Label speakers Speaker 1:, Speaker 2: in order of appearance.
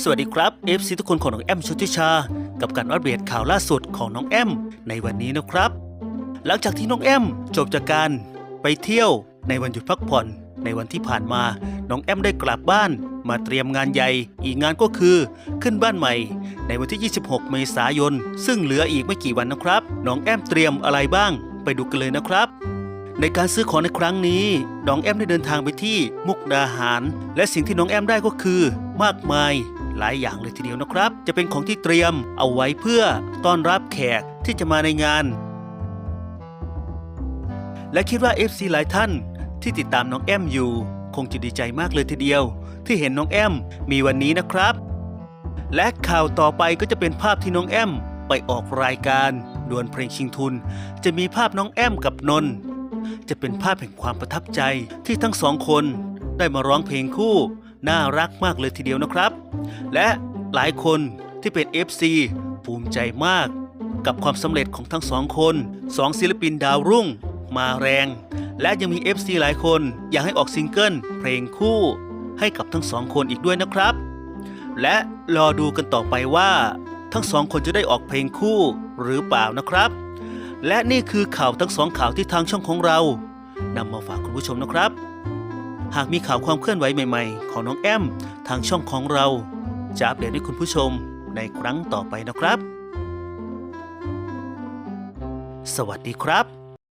Speaker 1: สวัสดีครับ FC ทุกคนของน้องแอมชุติชา กับการอัปเดตข่าวล่าสุดของน้องแอมในวันนี้นะครับ หลังจากที่น้องแอมจบจากการไปเที่ยวในวันหยุดพักผ่อนในวันที่ผ่านมา น้องแอมได้กลับบ้าน มาเตรียมงานใหญ่ อีกงานก็คือ ขึ้นบ้านใหม่ ในวันที่ 26 เมษายน ซึ่งเหลืออีกไม่กี่วันนะครับ น้องแอมเตรียมอะไรบ้าง ไปดูกันเลยนะครับ ในการซื้อของในครั้งนี้ น้องแอมได้เดินทางไปที่มุกดาหาร และสิ่งที่น้องแอมได้ก็คือ มากมาย หลายอย่างเลยทีเดียวนะครับ จะเป็นของที่เตรียมเอาไว้เพื่อต้อนรับแขกที่จะมาในงาน และคิดว่า FC หลายท่านที่ติดตามน้องแอมอยู่ คงจะดีใจมากเลยทีเดียว ที่เห็นน้องแอมมีวันนี้นะครับ และข่าวต่อไปก็จะเป็นภาพที่น้องแอมไปออกรายการดวลเพลงชิงทุน จะมีภาพน้องแอมกับนนจะเป็นภาพแห่งความประทับใจที่ทั้งสองคนได้มาร้องเพลงคู่ น่ารักมากเลยทีเดียวนะครับ และหลายคนที่เป็น FC ภูมิใจมาก กับความสำเร็จของทั้งสองคนสองศิลปินดาวรุ่ง มาแรง และยังมี FC หลายคนอยากให้ออกซิงเกิลเพลงคู่ ให้กับทั้งสองคนอีกด้วยนะครับ และรอดูกันต่อไปว่า ทั้งสองคนจะได้ออกเพลงคู่หรือเปล่านะครับ และนี่คือข่าวทั้งสองข่าวที่ทางช่องของเรานำมาฝากคุณผู้ชมนะครับ หากมีข่าวความเคลื่อนไหวใหม่ๆ ของน้องแอม ทางช่องของเรา จะอัปเดตให้คุณผู้ชมในครั้งต่อไปนะครับ สวัสดีครับ